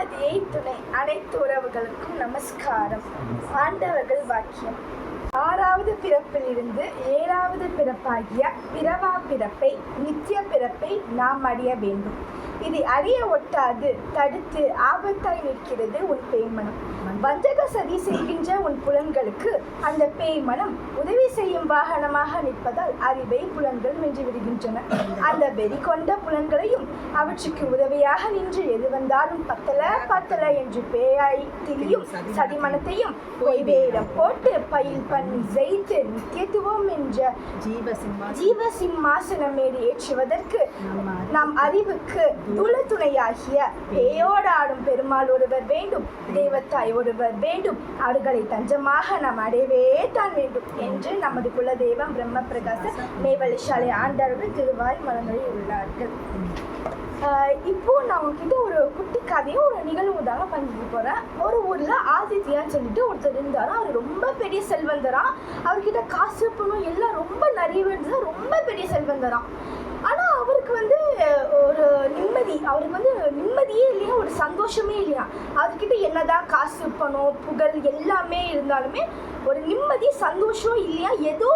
ஆதியை துணை அனைத்து உறவுகளுக்கும் நமஸ்காரம். ஆண்டவர்கள் வாக்கியம். ஆறாவது பிறப்பிலிருந்து ஏழாவது பிறப்பாகிய பிறவா பிறப்பை நித்திய பிறப்பை நாம் அடைய வேண்டும். இதை அறிய ஒட்டாது தடுத்து ஆபத்தாய் நிற்கிறது உன் பேய்மனம். வஞ்சக சதி செய்கின்ற உன் புலன்களுக்கு அந்த பேய்மனம் உதவி செய்யும் வாகனமாக நிற்பதால் அறிவை புலன்கள் வென்று விடுகின்றன. அந்த வெறி கொண்ட புலன்களையும் அவற்றுக்கு உதவியாக நின்று எது வந்தாலும் பத்தல பத்தல என்று பேயாய் திரியும் சதிமனத்தையும் போட்டு பயில் பண்ணி ஜெயித்து நித்தியத்துவம் என்ற ஜீவ ஜீவ சிம்மாசனம் மேல் ஏற்றுவதற்கு நம் அறிவுக்கு துணையாகிய பேயோடாடும் பெருமாள் ஒருவர் வேண்டும் தெய்வத்தாய் ஒருவர் வேண்டும். அவர்களை தஞ்சமாக நாம் அடையவே தான் வேண்டும் என்று நமது குலதெய்வம் பிரம்ம பிரகாச மேவலிஷாலை ஆண்டவர்கள் திருவாய் மலங்களில் உள்ளார்கள். இப்போ நான் உங்ககிட்ட ஒரு குட்டி கதையும் ஒரு நிகழ்வு தாங்க பண்ணிட்டு போறேன். ஒரு ஊர்ல ஆதித்யான்னு சொல்லிட்டு ஒருத்தர் இருந்தாரா அவர் ரொம்ப பெரிய செல்வந்தரா அவர்கிட்ட காசு பணம் எல்லாம் ரொம்ப நிறைய இருந்தது. ரொம்ப பெரிய செல்வந்தரா அவருக்கு வந்து ஒரு நிம்மதி. அவருக்கு வந்து நிம்மதியே இல்லையா? ஒரு சந்தோஷமே இல்லையா? அவர்கிட்ட என்னதான் காசு பணம் புகழ் எல்லாமே இருந்தாலுமே ஒரு நிம்மதி சந்தோஷம் இல்லையா? ஏதோ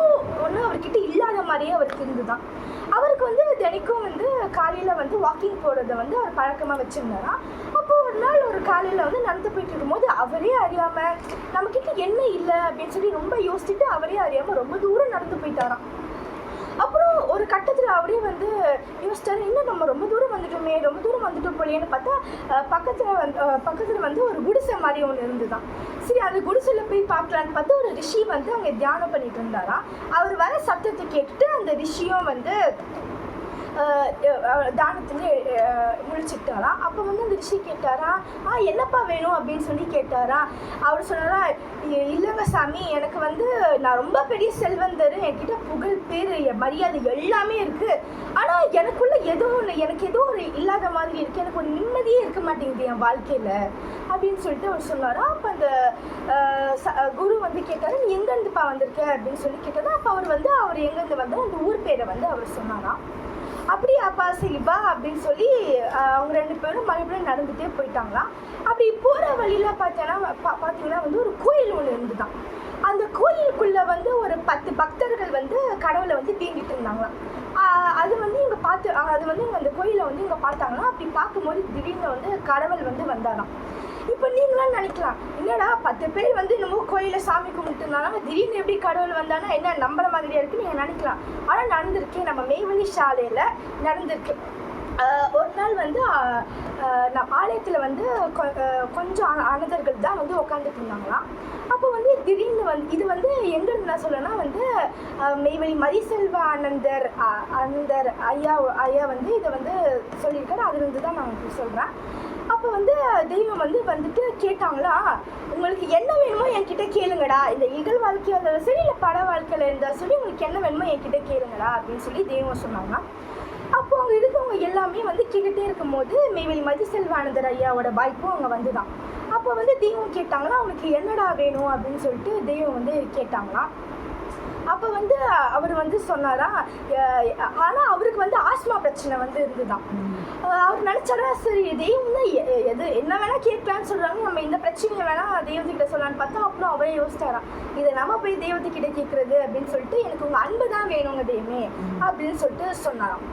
ஒன்று அவர்கிட்ட இல்லாத மாதிரியே அவருக்கு இருந்துதான். அவருக்கு வந்து தினைக்கும் வந்து காலையில் வந்து வாக்கிங் போகிறத வந்து அவர் பழக்கமாக வச்சுருந்தாராம் அப்போது ஒரு நாள் ஒரு காலையில் வந்து நடந்து போயிட்டு இருக்கும்போது அவரே அறியாமல் நம்மக்கிட்ட என்ன இல்லை? அப்படின்னு சொல்லி ரொம்ப யோசிச்சுட்டு அவரே அறியாமல் ரொம்ப தூரம் நடந்து போயிட்டாராம் அப்புறம் ஒரு கட்டத்தில் அவரே வந்து யோசிச்சாரு இன்னும் நம்ம ரொம்ப தூரம் வந்துட்டோமே ரொம்ப தூரம் வந்துட்டோம் போலேன்னு பார்த்தா பக்கத்தில் வந்து பக்கத்தில் வந்து ஒரு குடிசை மாதிரி ஒன்று இருந்துதான். சரி அது குடிசையில் போய் பார்க்கலான்னு பார்த்தா ஒரு ரிஷி வந்து அங்கே தியானம் பண்ணிட்டு இருந்தாராம். அவர் வர சத்தத்தை கேட்டுட்டு அந்த ரிஷியும் வந்து தானத்துல முழிச்சுக்கிட்டாராம் அப்போ வந்து அந்த ரிஷி கேட்டாரா ஆ என்னப்பா வேணும்? அப்படின்னு சொல்லி கேட்டாரா. அவர் சொன்னாரா இல்லைங்க சாமி எனக்கு வந்து நான் ரொம்ப பெரிய செல்வந்தர் என்கிட்ட புகழ் பேர் என் மரியாதை எல்லாமே இருக்கு. ஆனால் எனக்குள்ள எதுவும் ஒன்று எனக்கு எதுவும் ஒரு இல்லாத மாதிரி இருக்கு. எனக்கு ஒரு நிம்மதியே இருக்க மாட்டேங்குது என் வாழ்க்கையில். அப்படின்னு சொல்லிட்டு அவர் சொன்னாரா. அப்போ அந்த ச- குரு வந்து கேட்டாரு நீ எங்கேருந்துப்பா வந்திருக்க? அப்படின்னு சொல்லி கேட்டாரா அப்போ அவர் வந்து அவர் எங்கேருந்து வந்தார் அந்த ஊர் பேரை வந்து அவர் சொன்னாராம் அப்படியே அப்பா? சரி வா அப்படின்னு சொல்லி அவங்க ரெண்டு பேரும் மறுபடியும் நடந்துகிட்டே போயிட்டாங்களாம். அப்படி போகிற வழியில் பார்த்தோன்னா பா- பார்த்தீங்கன்னா வந்து ஒரு கோயில் ஒன்று இருந்துதான். அந்த கோயிலுக்குள்ளே வந்து ஒரு பத்து பக்தர்கள் வந்து கடவுளை வந்து தீங்கிட்டு இருந்தாங்களாம். அது வந்து இங்கே பார்த்து அது வந்து இங்கே அந்த கோயிலை வந்து இங்கே பார்த்தாங்கன்னா அப்படி பார்க்கும்போது திடீர்னு வந்து கடவுள் வந்து வந்தாராம். இப்போ நீங்களாம் நினைக்கலாம். என்னடா பத்து பேர் வந்து என்னமோ கோயிலில் சாமி கும்பிட்டு இருந்தாங்க திடீர்னு எப்படி கடவுள் வந்தானா என்ன நம்புற மாதிரியா இருக்கு நீங்கள் நினைக்கலாம். ஆனால் நடந்திருக்கு. நம்ம மெய்வழி சாலையில் நடந்திருக்கு. ஒரு நாள் வந்து நான் ஆலயத்தில் வந்து கொ- கொஞ்சம் அன- அனதர்கள் தான் வந்து உட்காந்துட்டு இருந்தாங்களாம். அப்போ வந்து திடீர்னு வந்து இது வந்து எங்க நான் சொல்லனா வந்து ஆஹ் மெய்வழி மதிசெல்வ ஆனந்தர் அனந்தர் ஐயா ஐயா வந்து இதை வந்து சொல்லியிருக்காரு. அதுலேருந்து தான் நான் சொல்கிறேன் அப்போ வந்து தெய்வம் வந்து வந்துட்டு கேட்டாங்களா உங்களுக்கு என்ன வேணுமோ என்கிட்ட கேளுங்கடா. இந்த இகழ் வாழ்க்கையாக இருந்தாலும் சரி இல்லை பட வாழ்க்கையில் இருந்தாலும் சரி உங்களுக்கு என்ன வேணுமோ என்கிட்ட கேளுங்கடா அப்படின்னு சொல்லி தெய்வம் சொன்னாங்க. அப்போ அவங்க இருக்கவங்க எல்லாமே வந்து கேட்டுகிட்டே இருக்கும்போது மெய்வெளி மதிசெல்வானந்தர் ஐயாவோட வாய்ப்பும் அங்கே வந்துதான். அப்போ வந்து தெய்வம் கேட்டாங்களா அவனுக்கு என்னடா வேணும்? அப்படின்னு சொல்லிட்டு தெய்வம் வந்து கேட்டாங்களாம். அப்போ வந்து அவர் வந்து சொன்னாரா ஆனால் அவருக்கு வந்து ஆஸ்மா பிரச்சனை வந்து இருந்துதான். அவர் நினச்சாரா சரி தெய்வம் தான் எது என்ன வேணால் கேட்கலான்னு சொல்கிறாங்க நம்ம இந்த பிரச்சனையை வேணால் தெய்வத்துக்கிட்ட சொல்லலான்னு பார்த்தா அப்புறம் அவரே யோசிச்சாராம் இதை நம்ம போய் தெய்வத்துக்கிட்ட கேட்குறது? அப்படின்னு சொல்லிட்டு எனக்கு உங்கள் அன்பு தான் வேணுங்க தெய்வமே அப்படின்னு சொல்லிட்டு சொன்னாராம்.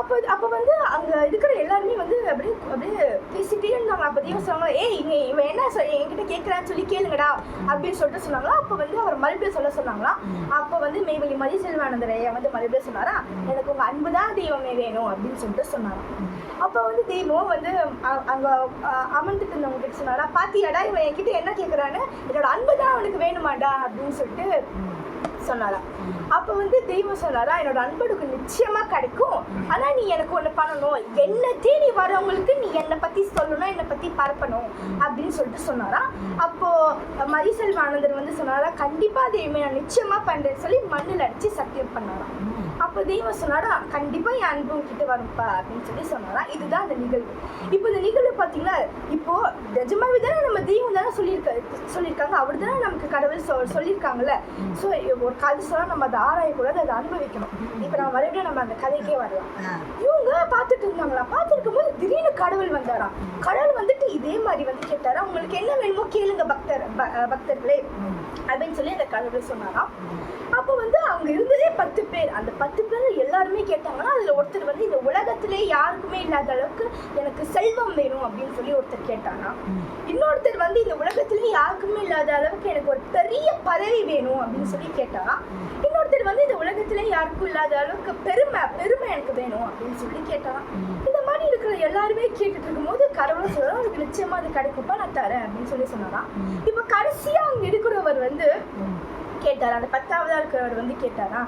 அப்போ அப்போ வந்து அங்கே இருக்கிற எல்லாருமே வந்து அப்படியே அப்படியே பேசிட்டே இருந்தாங்க அப்போ சொன்னாங்க ஏய் இங்க இவன் என்ன சொல் என்கிட்ட கேட்குறான்னு சொல்லி கேளுங்கடா அப்படின்னு சொல்லிட்டு சொன்னாங்களா. அப்போ வந்து அவர் மறுபடியும் சொல்ல சொன்னாங்களா. அப்போ வந்து மெய்வெளி மதி செல்வானந்தர் வந்து மறுபடியும் சொன்னாரா எனக்கு உங்கள் அன்பு தான் தெய்வமே வேணும் அப்படின்னு சொல்லிட்டு சொன்னாராம் அப்போ வந்து தெய்வம் வந்து அங்கே அங்க அமர்ந்துட்டு இருந்தவங்க கிட்ட சொன்னாரா பாத்தியாடா இவன் என்கிட்ட என்ன கேட்குறான்னு என்னோட அன்பு தான் அவனுக்கு வேணுமாடா அப்படின்னு சொல்லிட்டு சொன்னாராம் அப்போ வந்து தெய்வம் சொன்னாரா என்னோட அன்படுக்கு நிச்சயமா கிடைக்கும். ஆனா நீ எனக்கு ஒண்ணு பண்ணணும். என்ன தேடி வரவங்களுக்கு நீ என்னை பத்தி சொல்லணும் என்னை பத்தி பரப்பணும். அப்படின்னு சொல்லிட்டு சொன்னாரா. அப்போ மதிசெல்வானந்தர் வந்து சொன்னாரா கண்டிப்பா தெய்வம் நான் நிச்சயமா பண்றேன்னு சொல்லி மண்ணில் அடிச்சு சத்தியம் பண்ணாராம். அப்போ தெய்வம் சொன்னாரா? கண்டிப்பா என் அன்பு கிட்ட வரும்ப்பா அப்படின்னு சொல்லி சொன்னாரா? இதுதான் அந்த நிகழ்வு. இப்போ இந்த நிகழ்வு பார்த்தீங்கன்னா இப்போ நிஜமாவே தானே நம்ம தெய்வம் தானே சொல்லியிருக்க சொல்லியிருக்காங்க. அவர் தானே நமக்கு கடவுள் சொல் சொல்லியிருக்காங்கல்ல. ஸோ ஒரு கதை சொன்னா நம்ம அதை ஆராயக்கூடாது அதை அனுபவிக்கணும். இப்போ நம்ம மறுபடியும் நம்ம அந்த கதைக்கே வரலாம். இவங்க பார்த்துட்டு இருந்தாங்களா? பார்த்துருக்கும் போது திடீர்னு கடவுள் வந்தாராம். கடவுள் வந்துட்டு இதே மாதிரி வந்து கேட்டாரா உங்களுக்கு என்ன வேணுமோ கேளுங்க பக்தர் ப- பக்தர்களே. அப்படின்னு சொல்லி அந்த கடவுள் சொன்னாராம். அப்போ வந்து அவங்க இருந்ததே பத்து பேர். அந்த பத்து பேர் எல்லாருமே கேட்டாங்கன்னா அதில் ஒருத்தர் வந்து இந்த உலகத்திலே யாருக்குமே இல்லாத அளவுக்கு எனக்கு செல்வம் வேணும் அப்படின்னு சொல்லி ஒருத்தர் கேட்டானா இன்னொருத்தர் வந்து இந்த உலகத்திலே யாருக்குமே இல்லாத அளவுக்கு எனக்கு ஒரு பெரிய பதவி வேணும் அப்படின்னு சொல்லி கேட்டாராம். இன்னொருத்தர் வந்து இந்த உலகத்திலே யாருக்கும் இல்லாத அளவுக்கு பெருமை பெருமை எனக்கு வேணும் அப்படின்னு சொல்லி கேட்டாராம். இந்த மாதிரி இருக்கிற எல்லாருமே கேட்டுட்டு இருக்கும்போது கடவுளை சொல்ல நிச்சயமா அது கிடைக்கும்ப்பா நான் தரேன் அப்படின்னு சொல்லி சொன்னாராம். இப்போ கடைசியா அங்க இருக்கிறவர் வந்து கேட்டாரா? அந்த பத்தாவதா இருக்கிறவர் வந்து கேட்டாரா?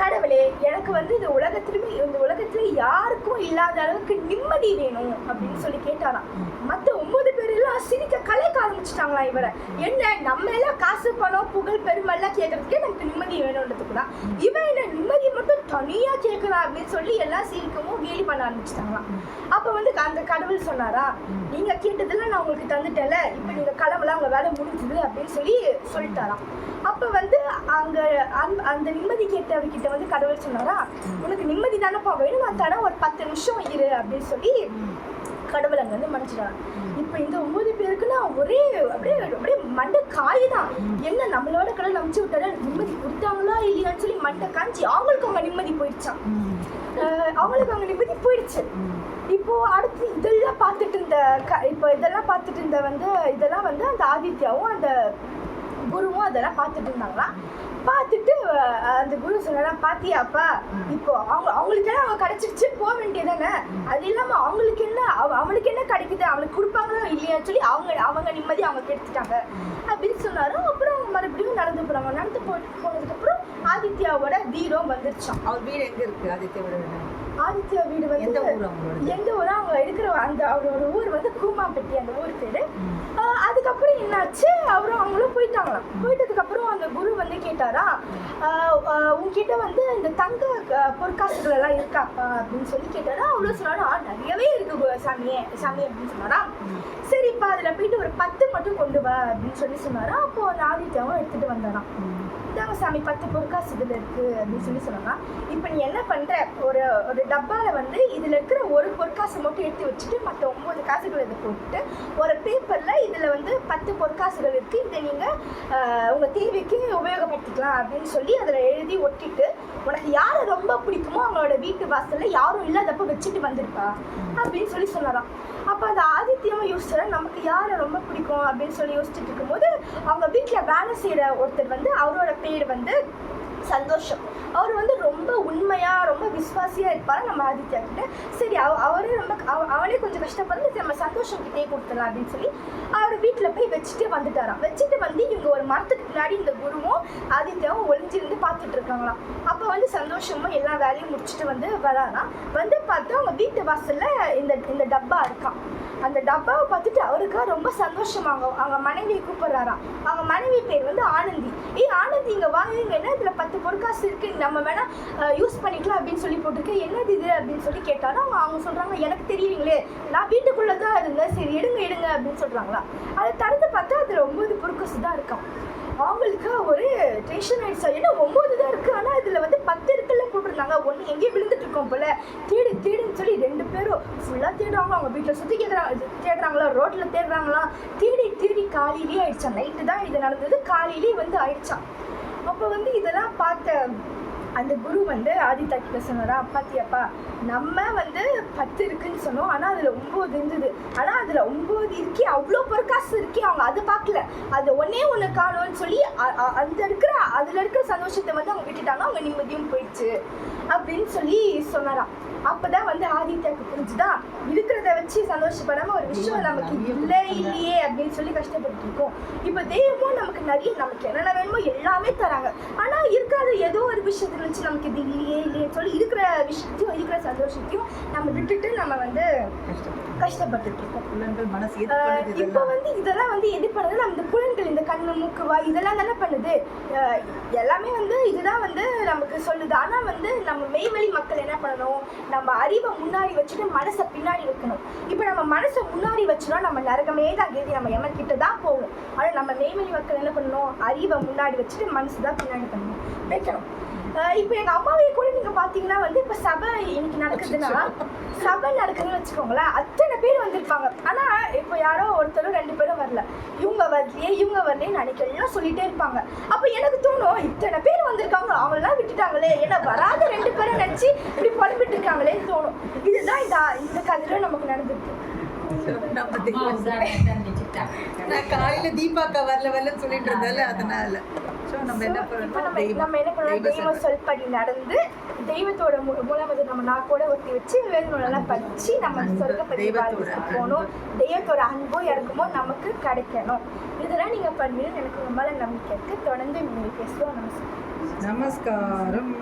கடவுளே எனக்கு வந்து இந்த உலகத்திலுமே இந்த உலகத்துல யாருக்கும் இல்லாத அளவுக்கு நிம்மதி வேணும் அப்படின்னு சொல்லி கேட்டாராம். மத்த ஒன்பது எல்லாம் சிரிக்க கலைக்க ஆரம்பிச்சிட்டாங்களா இவரை? என்ன நம்ம எல்லாம் காசு பணம் புகழ் பெருமை எல்லாம் கேட்கறதுக்கே நமக்கு நிம்மதி வேணும்ன்றதுக்கு தான். இவன் என்ன நிம்மதி மட்டும் தனியா கேட்கலாம் அப்படின்னு சொல்லி எல்லாம் சிரிக்கவும் கேலி பண்ண ஆரம்பிச்சிட்டாங்களாம். அப்ப வந்து அந்த கடவுள் சொன்னாரா நீங்க கேட்டதெல்லாம் நான் உங்களுக்கு தந்துட்டேன்ல இப்ப நீங்க கிளம்பலாம் உங்க வேலை முடிஞ்சுது அப்படின்னு சொல்லி சொல்லிட்டாராம். அப்ப வந்து அங்க அந்த- அந்த நிம்மதி கேட்டவர்கிட்ட வந்து கடவுள் சொன்னாரா உனக்கு நிம்மதி தானப்பா வேணும் நான் தரேன் ஒரு பத்து நிமிஷம் இரு அப்படின்னு சொல்லி கடவுள் அங்க வந்து மன்னிச்சிட்டாங்க இப்ப இந்த ஒன்பது பேருக்குன்னா ஒரே அப்படியே அப்படியே மண்டை காயுதான் என்ன நம்மளோட கடவுள் அமுச்சு விட்டாரு? நிம்மதி கொடுத்தாங்களா இல்லையான்னு சொல்லி மண்டை காஞ்சி அவங்களுக்கு அவங்க நிம்மதி போயிடுச்சான் அவங்களுக்கு அவங்க நிம்மதி போயிடுச்சு. இப்போ அடுத்து இதெல்லாம் பார்த்துட்டு இருந்த க இப்போ இதெல்லாம் பார்த்துட்டு இருந்த வந்து இதெல்லாம் வந்து அந்த ஆதித்யாவும் அந்த குருவும் அதெல்லாம் பார்த்துட்டு இருந்தாங்களாம் பார்த்துட்டு அந்த குரு சொல்லலாம் பாத்தியாப்பா இப்போ அவங்க அவங்களுக்கு என்ன அவங்க கிடைச்சிருச்சு போக வேண்டியதானே அது இல்லாம அவங்களுக்கு என்ன அவ அவனுக்கு என்ன கிடைக்குது? அவனுக்கு கொடுப்பாங்களோ இல்லையான்னு சொல்லி அவங்க அவங்க நிம்மதி அவங்க கெடுத்துட்டாங்க. அப்படின்னு சொன்னாரு. அப்புறம் மறுபடியும் நடந்து போறாங்க. நடந்து போ போனதுக்கு அப்புறம் ஆதித்யாவோட வீரம் வந்துருச்சான் அவர் வீடு எங்க இருக்கு ஆதித்யாவோட வீடு? ஆதித்யா வீடு வந்து எந்த ஊர் எந்த ஊரா அவங்க இருக்கிற அந்த அவரோட ஊர் வந்து கூமாம்பட்டி அந்த ஊர் பேரு. அதுக்கப்புறம் என்னாச்சு? அவரும் அவங்களும் போயிட்டாங்களாம். போயிட்டதுக்கு அப்புறம் அந்த குரு வந்து கேட்டாரா உன்கிட்ட வந்து இந்த தங்க பொற்காசுகள் எல்லாம் இருக்கா ஆஹ் அப்படின்னு சொல்லி கேட்டாரா அவ்வளோ சொன்னாரா. "ஆ, நிறையவே இருக்கு சாமியே சாமி அப்படின்னு சொன்னாரா. சரிப்பா அதில் போயிட்டு ஒரு பத்து மட்டும் கொண்டு வா அப்படின்னு சொல்லி சொன்னாரா. அப்போ அந்த ஆதித்யாவும் எடுத்துட்டு வந்தாராம் இதாங்க சாமி பத்து பொற்காசு இதில் இருக்கு அப்படின்னு சொல்லி சொன்னாங்க இப்போ நீ என்ன பண்ற? ஒரு ஒரு டப்பால வந்து இதில் இருக்கிற ஒரு பொற்காசு மட்டும் எடுத்து வச்சுட்டு மற்ற ஒம்பது காசுகள் இதை போட்டுட்டு ஒரு பேப்பரில் இதில் வந்து பத்து பொற்காசுகள் இருக்கு. இதை நீங்கள் உங்கள் தேவைக்கு உபயோகப்படுத்திக்கலாம் அப்படின்னு சொல்லி அதில் எழுதி ஒட்டிட்டு உனக்கு யாரை ரொம்ப பிடிக்கும்? வீட்டு வாசல்ல யாரும் இல்லாதப்ப வச்சுட்டு வந்திருப்பா. அப்படின்னு சொல்லி சொன்னாராம். அப்போ அந்த ஆதித்யமும் யோசிச்சாரு நமக்கு யாரை ரொம்ப பிடிக்கும் அப்படின்னு சொல்லி யோசிச்சுட்டு இருக்கும்போது அவங்க வீட்டில் வேலை செய்கிற ஒருத்தர் வந்து அவரோட பேர் வந்து சந்தோஷம். அவர் வந்து ரொம்ப உண்மையாக ரொம்ப விஸ்வாசியாக இருப்பார் நம்ம ஆதித்யா கிட்ட? சரி அவ அவரே ரொம்ப அவ- அவனே கொஞ்சம் கஷ்டப்பட்டு சரி, நம்ம சந்தோஷம் கிட்டே கொடுத்துடலாம் அப்படின்னு சொல்லி அவர் வீட்டில் போய் வச்சுட்டு வந்துட்டாராம். வச்சுட்டு வந்து இவங்க ஒரு மரத்துக்கு பின்னாடி இந்த குருவும் ஆதித்யாவும் ஒளிஞ்சிருந்து பார்த்துட்டு இருக்காங்களாம். அப்போ வந்து சந்தோஷமும் எல்லா வேலையும் முடிச்சுட்டு வந்து வராராம். வந்து பார்த்தா அவங்க வீட்டு வாசலில் இந்த இந்த டப்பா இருக்கான் அந்த டப்பாவை பார்த்துட்டு அவருக்கா ரொம்ப சந்தோஷமாக அவங்க மனைவியை கூப்பிடுறாராம். அவங்க மனைவி பேர் வந்து நீங்கள் ஏய் என்ன இதில் பத்து பொற்காசு இருக்குது நம்ம வேணால் யூஸ் பண்ணிக்கலாம் அப்படின்னு சொல்லி போட்டிருக்கேன் என்னது இது அப்படின்னு சொல்லி கேட்டாலும் அவங்க அவங்க சொல்கிறாங்க எனக்கு தெரியலீங்களே நான் வீட்டுக்குள்ளே தான் இருந்தேன். சரி எடுங்க எடுங்க அப்படின்னு சொல்கிறாங்களா அதை திறந்து பார்த்தா அதில் ஒம்பது பொற்காசு தான் இருக்கான் அவங்களுக்கு ஒரு டென்ஷன் ஆயிடுச்சா. ஏன்னா ஒம்பது தான் இருக்குது ஆனால் இதில் வந்து பத்து இருக்குல்ல போட்டிருந்தாங்க. ஒன்று எங்கேயும் விழுந்துட்டு இருக்கோம் போல. தேடு தேடுன்னு சொல்லி ரெண்டு பேரும் ஃபுல்லாக தேடுறாங்க அவங்க வீட்டில் சுற்றி கேட்குறாங்க தேடுறாங்களா? ரோட்டில் தேடுறாங்களா? தேடி தேடி காலையிலேயே ஆயிடுச்சா? நைட்டு தான் இது நடந்தது. காலையிலேயே வந்து ஆயிடுச்சான் அப்போ வந்து இதெல்லாம் பார்த்த அந்த குரு வந்து ஆதித்தா கிட்ட சொன்னாரா பாத்தியாப்பா நம்ம வந்து பத்து இருக்குன்னு சொன்னோம். ஆனால் அதில் ஒம்பது இருந்தது. ஆனால் அதில் ஒம்பது இருக்கே அவ்வளோ பொற்காசு இருக்கி அவங்க அதை பார்க்கல. அது ஒன்னே ஒன்று காணும்னு சொல்லி அந்த இருக்கிற அதில் இருக்கிற சந்தோஷத்தை வந்து அவங்க விட்டுட்டாங்க. அவங்க நிம்மதியும் போயிடுச்சு. அப்படின்னு சொல்லி சொன்னாராம் அப்பதான் வந்து ஆதித்யாவுக்கு புரிஞ்சுதா? இருக்கிறத வச்சு சந்தோஷப்படாம ஒரு விஷயம் நமக்கு இல்லை இல்லையே அப்படின்னு சொல்லி கஷ்டப்பட்டு இருக்கோம். இப்போ தெய்வமும் நமக்கு நிறைய நமக்கு என்னென்ன வேணுமோ எல்லாமே தராங்க. ஆனா இருக்காத ஏதோ ஒரு விஷயத்துல வச்சு நமக்கு இது இல்லையே இல்லையே சொல்லி இருக்கிற விஷயத்தையும் இருக்கிற சந்தோஷத்தையும் நம்ம விட்டுட்டு நம்ம வந்து கஷ்டப்பட்டுட்டு இருக்கோம். இப்போ வந்து இதெல்லாம் வந்து எது பண்ணுது நம்ம இந்த புலன்கள் இந்த கண்ணு மூக்கு வாய் இதெல்லாம் தானே பண்ணுது. எல்லாமே வந்து இதுதான் வந்து நமக்கு சொல்லுது. ஆனா வந்து நம்ம என்ன பண்ணணும். நம்ம அறிவை முன்னாடி வச்சுட்டு மனசை பின்னாடி வைக்கணும். இப்போ நம்ம மனசை முன்னாடி வச்சோம்னா நம்ம நரகமே தான் கேதி நம்ம எமன் கிட்ட தான் போவோம் ஆனா நம்ம மெய்வழி மக்கள் என்ன பண்ணணும்? அறிவை முன்னாடி வச்சுட்டு மனசு தான் பின்னாடி பண்ணணும். வைக்கணும். இப்போ எங்க அம்மாவையும் கூட நீங்க பாத்தீங்கன்னா வந்து இப்ப சபை இன்னைக்கு நடக்குதுன்னா சபை நடக்குதுன்னு வச்சுக்கோங்களேன் அத்தனை பேர் வந்திருப்பாங்க. ஆனா இப்போ யாரோ ஒருத்தரும் ரெண்டு பேரும் வரல. இவங்க வரலையே இவங்க வரலையே அன்னைக்கு எல்லாம் சொல்லிட்டே இருப்பாங்க. அப்போ எனக்கு தோணும் இத்தனை பேர் வந்திருக்காங்க அவங்களாம் விட்டுட்டாங்களே ஏன்னா வராத ரெண்டு பேரும் நினச்சி இப்படி புலம்பிட்டு இருக்காங்களேன்னு தோணும். இதுதான் இந்த இந்த கதையில நமக்கு நடந்திருக்கு. நான் காலையில தீபாக்கா வரல வரலன்னு சொல்லிட்டு இருந்தால அதனால. நம்ம என்ன பண்ணணும்? நம்ம தெய்வம். தெய்வ சொல்றது. சொல்படி நடந்து தெய்வத்தோட மூலம் வந்து நம்ம நாக்கோட ஒத்தி வச்சு வேதனெல்லாம் படிச்சு நம்ம அன்பு, சொர்க்கப்பதி தெய்வத்தோட போகணும். தெய்வத்தோட அன்பும் இறக்குமோ நமக்கு கிடைக்கணும். இதெல்லாம் நீங்க பண்ணுவீங்கன்னு எனக்கு ரொம்ப நம்பிக்கை இருக்கு. தொடர்ந்து நீங்க பேசுவோம். நமஸ்காரம். நமஸ்காரம்.